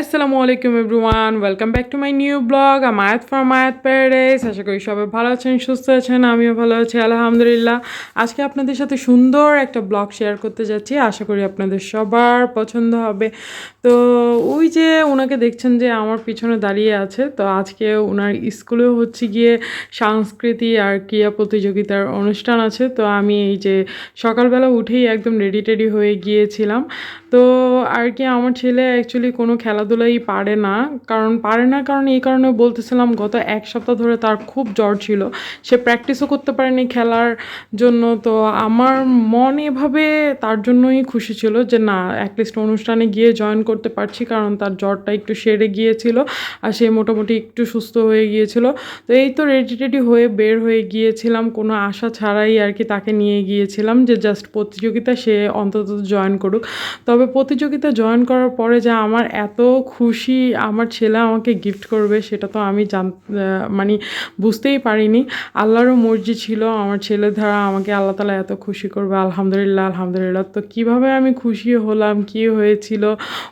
আসসালামু আলাইকুম everyone, welcome back to my new blog. I'm Ayat from Ayat paradise আশা করি সবাই ভালো আছেন, সুস্থ আছেন, আমিও ভালো আছি, আলহামদুলিল্লাহ। আজকে আপনাদের সাথে সুন্দর একটা ব্লগ শেয়ার করতে যাচ্ছি। আশা করি আপনাদের সবার পছন্দ হবে। তো ওই যে ওনাকে দেখছেন যে আমার পিছনে দাঁড়িয়ে আছে, তো আজকে ওনার স্কুলেও হচ্ছে গিয়ে সংস্কৃতি আর ক্রিয়া প্রতিযোগিতার অনুষ্ঠান আছে। তো আমি এই যে সকালবেলা উঠেই একদম রেডি টেডি হয়ে গিয়েছিলাম। তো আর কি আমার ছেলে অ্যাকচুয়ালি কোনো খেলাধুলাই পারে না, কারণ পারে না কারণ এই কারণে বলতেছিলাম গত এক সপ্তাহ ধরে তার খুব জ্বর ছিল। সে প্র্যাকটিসও করতে পারেনি খেলার জন্য, তো আমার মন এভাবে তার জন্যই খুশি ছিল যে না অ্যাটলিস্ট অনুষ্ঠানে গিয়ে জয়েন করতে পারছি, কারণ তার জ্বরটা একটু সেরে গিয়েছিল আর সে মোটামুটি একটু সুস্থ হয়ে গিয়েছিল। তো এই তো রেডি টেডি হয়ে বের হয়ে গিয়েছিলাম, কোনো আশা ছাড়াই আর কি তাকে নিয়ে গিয়েছিলাম যে জাস্ট প্রতিযোগিতা সে অন্তত জয়েন করুক। তবে প্রতিযোগিতা জয়েন করার পরে যে আমার এত খুশি আমার ছেলে আমাকে গিফট করবে, সেটা তো আমি জান মানে বুঝতেই পারিনি। আল্লাহরও মর্জি ছিল, আমার ছেলে ধারা আমাকে আল্লাহ তালা এত খুশি করবে, আলহামদুলিল্লাহ আলহামদুলিল্লাহ। তো কীভাবে আমি খুশি হলাম, কি হয়েছিল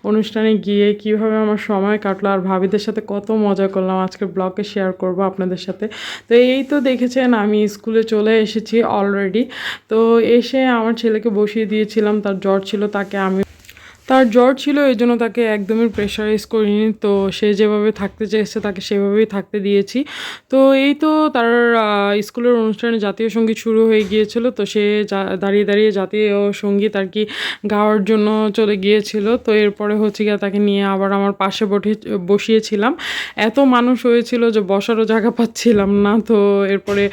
অনুষ্ঠানে গিয়ে, কীভাবে আমার সময় কাটলো, আর ভাবিদের সাথে কত মজা করলাম আজকে ব্লগে শেয়ার করব আপনাদের সাথে। তো এই তো দেখেছেন, আমি স্কুলে চলে এসেছি অলরেডি তো এসে আমার ছেলেকে বসিয়ে দিয়েছিলাম, তার জ্বর ছিল, তাকে আমি তার জ্বর ছিল, এই জন্য তাকে একদমই প্রেশারাইজ করিনি। তো সে যেভাবে থাকতে চেয়েছে, তাকে সেভাবেই থাকতে দিয়েছি। তো এই তো তার স্কুলের অনুষ্ঠানে জাতীয় সংগীত শুরু হয়ে গিয়েছিল। তো সে দাঁড়িয়ে দাঁড়িয়ে জাতীয় সংগীত আর কি গাওয়ার জন্য চলে গিয়েছিল। তো এরপরে হচ্ছে গিয়ে তাকে নিয়ে আবার আমার পাশে বসে বসিয়েছিলাম। এত মানুষ হয়েছিল যে বসারও জায়গা পাচ্ছিলাম না। তো এরপরে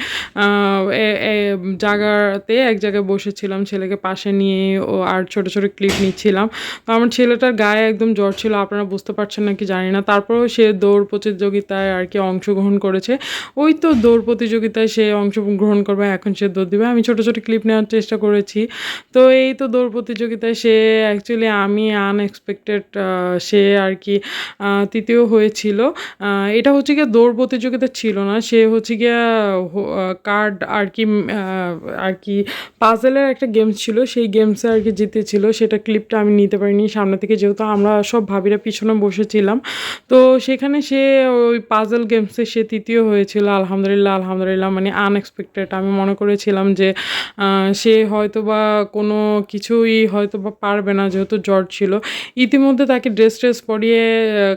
জায়গাতে এক জায়গায় বসেছিলাম। ছেলেকে পাশে নিয়ে ও আর ছোট ছোট ক্লিপ নিচ্ছিলাম। আমার ছেলেটার গায়ে একদম জ্বর ছিল, আপনারা বুঝতে পারছেন নাকি জানি না। তারপরেও সে দৌড় প্রতিযোগিতায় আর কি অংশগ্রহণ করেছে। ওই তো দৌড় প্রতিযোগিতায় সে অংশগ্রহণ করবে, এখন সে দৌড় দিবে। আমি ছোটো ছোটো ক্লিপ নেওয়ার চেষ্টা করেছি। তো এই তো দৌড় প্রতিযোগিতায় সে অ্যাকচুয়ালি আমি আনএক্সপেক্টেড সে আর কি তৃতীয় হয়েছিল। এটা হচ্ছে গিয়ে দৌড় প্রতিযোগিতা ছিল না, সে হচ্ছে গিয়ে কার্ড আর কি আর কি পাজেলের একটা গেমস ছিল। সেই গেমসে আর কি জিতেছিল, সেটা ক্লিপটা আমি নিতে পারিনি সামনে থেকে যেহেতু আমরা সব ভাবিরা পিছনে বসেছিলাম। তো সেখানে সে ওই পাজেল গেমসে সে তৃতীয় হয়েছিল, আলহামদুলিল্লাহ আলহামদুলিল্লাহ মানে আনএক্সপেক্টেড আমি মনে করেছিলাম যে সে হয়তো বা কোনো কিছুই হয়তো বা পারবে না, যেহেতু জ্বর ছিল। ইতিমধ্যে তাকে ড্রেস ট্রেস পরিয়ে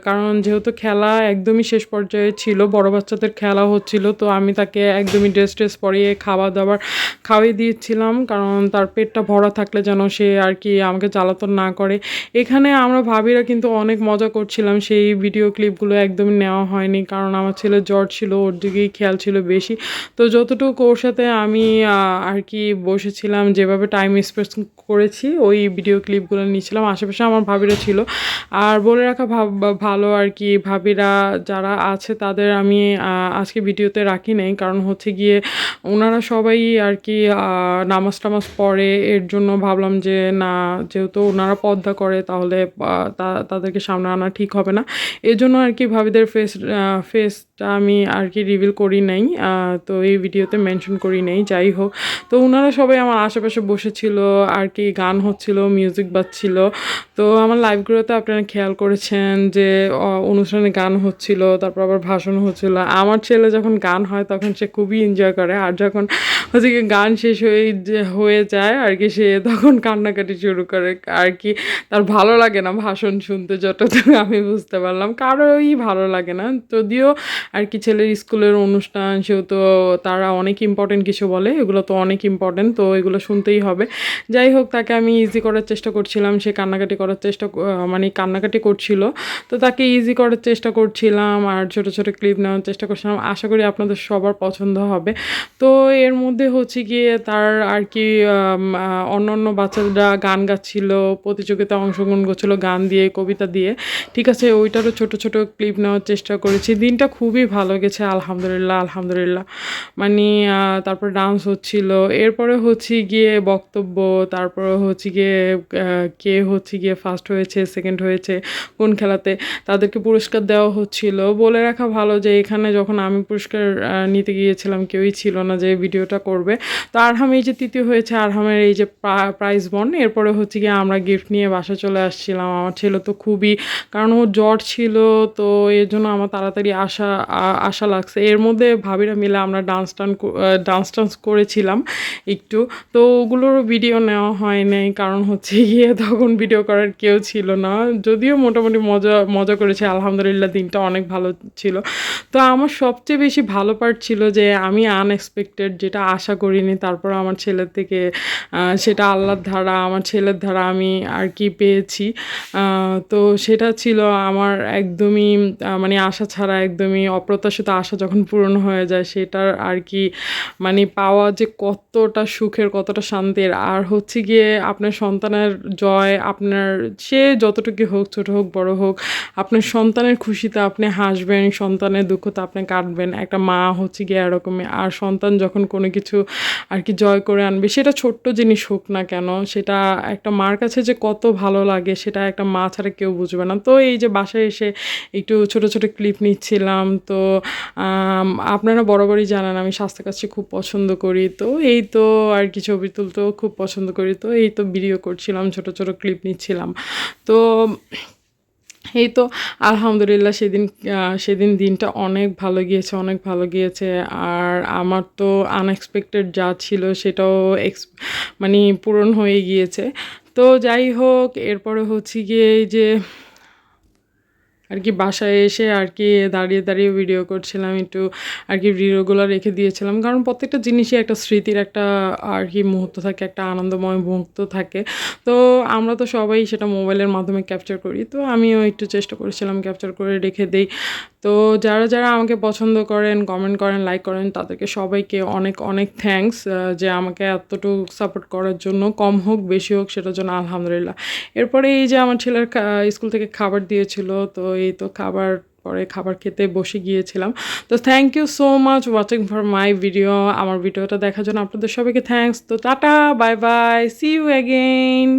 কারণ যেহেতু খেলা একদমই শেষ পর্যায়ে ছিল, বড় বাচ্চাদের খেলা হচ্ছিল, তো আমি তাকে একদমই ড্রেস ট্রেস পরিয়ে খাওয়া দাওয়ার খাওয়িয়ে দিয়েছিলাম, কারণ তার পেটটা ভরা থাকলে যেন সে আর কি আমাকে জ্বালাতন না করে। এখানে আমরা ভাবিরা কিন্তু অনেক মজা করছিলাম। সেই ভিডিও ক্লিপগুলো একদমই নেওয়া হয়নি কারণ আমার ছেলে জ্বর ছিল, ওর দিকেই খেয়াল ছিল বেশি। তো যতটুকু ওর সাথে আমি আর কি বসেছিলাম, যেভাবে টাইম স্পেন্ড করেছি, ওই ভিডিও ক্লিপগুলো নিয়েছিলাম। আশেপাশে আমার ভাবিরা ছিল। আর বলে রাখা ভালো আর কি, ভাবিরা যারা আছে তাদের আমি আজকে ভিডিওতে রাখি নাই। কারণ হচ্ছে গিয়ে ওনারা সবাই আর কি নামাজ টামাজ পড়ে। এর জন্য ভাবলাম যে, না, যেহেতু ওনারা পর্দা করে, তাহলে তাদেরকে সামনে আনা ঠিক হবে না। এই জন্য আর কি ভাবিদের ফেস ফেসটা আমি আর কি রিভিল করি নাই তো এই ভিডিওতে মেনশন করি নাই, যাই হোক। তো ওনারা সবাই আমার আশেপাশে বসেছিল, আর কি গান হচ্ছিল মিউজিক বাজছিল। তো আমার লাইভগুলোতে আপনারা খেয়াল করেছেন যে অনুষ্ঠানে গান হচ্ছিল, তারপর আবার ভাষণ হচ্ছিল। আমার ছেলে যখন গান হয়, তখন সে খুবই এনজয় করে। আর যখন হচ্ছে কি গান শেষ হয়ে হয়ে যায় আর কি, সে তখন কান্নাকাটি শুরু করে। আর কি, তার ভালো লাগে না ভাষণ শুনতে যতটুকু আমি বুঝতে পারলাম। কারোই ভালো লাগে না। যদিও আর কি ছেলের স্কুলের অনুষ্ঠান সেহেতু তারা অনেক ইম্পর্টেন্ট কিছু বলে, এগুলো তো অনেক ইম্পর্টেন্ট তো এগুলো শুনতেই হবে। যাই হোক, তাকে আমি ইজি করার চেষ্টা করছিলাম, সে কান্নাকাটি করার চেষ্টা মানে কান্নাকাটি করছিল। তো তাকে ইজি করার চেষ্টা করছিলাম আর ছোট ছোট ক্লিপ নেওয়ার চেষ্টা করছিলাম। আশা করি আপনাদের সবার পছন্দ হবে। তো এর মধ্যে হচ্ছে গিয়ে তার আর কি অন্য অন্য বাচ্চারা গান গাচ্ছিল, প্রতিযোগিতায় অংশগ্রহণ করছিল গান দিয়ে, কবিতা দিয়ে। ঠিক আছে, ওইটারও ছোট ছোট ক্লিপ নেওয়ার চেষ্টা করেছি। দিনটা খুবই ভালো গেছে, আলহামদুলিল্লাহ আলহামদুলিল্লাহ। মানে তারপর ডান্স হচ্ছিল। এরপরে হচ্ছে গিয়ে বক্তব্য, তারপরে হচ্ছে গিয়ে কে হচ্ছে গিয়ে ফার্স্ট হয়েছে সেকেন্ড হয়েছে, কোন খেলাতে তাদেরকে পুরস্কার দেওয়া হচ্ছিল। বলে রাখা ভালো যে, এখানে যখন আমি পুরস্কার নিতে গিয়েছিলাম, কেউই ছিল না যে ভিডিওটা করবে। তো আরহাম এই যে তৃতীয় হয়েছে, আরহামের এই যে প্রাইজ বন এরপরে হচ্ছে গিয়ে আমরা গিফট নিয়ে বাসা চলে আসছিলাম। আমার ছেলে তো খুবই, কারণ ওর জ্বর ছিল, তো এর জন্য আমার তাড়াতাড়ি আসা আশা লাগছে। এর মধ্যে ভাবিরা মিলে আমরা ডান্স টান ডান্স টান্স করেছিলাম একটু। তো ওগুলোরও ভিডিও নেওয়া হয় নাই, কারণ হচ্ছে গিয়ে তখন ভিডিও করার কেউ ছিল না। যদিও মোটামুটি মজা মজা করেছে, আলহামদুলিল্লাহ দিনটা অনেক ভালো ছিল। তো আমার সবচেয়ে বেশি ভালো পার্ট ছিল যে আমি আনএক্সপেক্টেড যেটা আশা করিনি। তারপর আমার ছেলের থেকে সেটা আল্লাহর ধারা, আমার ছেলের ধারা আমি আর কি পেয়েছি। তো সেটা ছিল আমার একদমই মানে আশা ছাড়া একদমই অপ্রত্যাশিত আশা যখন পূরণ হয়ে যায়, সেটার আর কি মানে পাওয়া যে কতটা সুখের, কতটা শান্তির। আর হচ্ছে গিয়ে আপনার সন্তানের জয়, আপনার, সে যতটুকু হোক, ছোট হোক, বড় হোক, আপনার সন্তানের খুশিতে আপনি হাসবেন, সন্তানের দুঃখতে আপনি কাটবেন। একটা মা হচ্ছে গিয়ে এরকমই। আর সন্তান যখন কোনো কিছু আর কি জয় করে আনবে। সেটা ছোট্ট জিনিস হোক না কেন, সেটা একটা মার কাছে যে কত ভালো লাগে, সেটা একটা মা ছাড়া কেউ বুঝবে না। তো এই যে বাসায় এসে একটু ছোট ছোট ক্লিপ নিচ্ছিলাম, তো আপনারা বরাবরই জানান আমি স্বাস্থ্য কাছে খুব পছন্দ করি। তো এই তো আর কি ছবি তুলতেও খুব পছন্দ করি। তো এই তো ভিডিও করছিলাম, ছোট ছোট ক্লিপ নিচ্ছিলাম। তো এই তো আলহামদুলিল্লাহ সেদিন সেদিন দিনটা অনেক ভালো গিয়েছে, অনেক ভালো গিয়েছে। আর আমার তো আনএক্সপেক্টেড যা ছিল সেটাও এক্স মানে পূরণ হয়ে গিয়েছে। তো যাই হোক, এরপরে হচ্ছে গিয়ে যে আর কি বাসায় এসে আর কি দাঁড়িয়ে দাঁড়িয়ে ভিডিও করছিলাম, একটু আর কি ভিডিওগুলো রেখে দিয়েছিলাম। কারণ প্রত্যেকটা জিনিসই একটা স্মৃতির একটা আর কি মুহূর্ত থাকে, একটা আনন্দময় মুহূর্ত থাকে। তো আমরা তো সবাই সেটা মোবাইলের মাধ্যমে ক্যাপচার করি। তো আমিও একটু চেষ্টা করেছিলাম ক্যাপচার করে রেখে দেই। তো যারা যারা আমাকে পছন্দ করেন কমেন্ট করেন লাইক করেন, তাদেরকে সবাইকে অনেক অনেক থ্যাঙ্কস যে আমাকে এতটুকু সাপোর্ট করার জন্য। কম হোক, বেশি হোক, সেটার জন্য আলহামদুলিল্লাহ। এরপরে এই যে আমার ছেলের স্কুল থেকে খাবার দিয়েছিল, তো এই তো খাবার পরে খাবার খেতে বসে গিয়েছিলাম। তো thank you so much watching for my video আমার ভিডিওটা দেখার জন্য আপনাদের সবাইকে থ্যাংকস তো tata bye bye see you again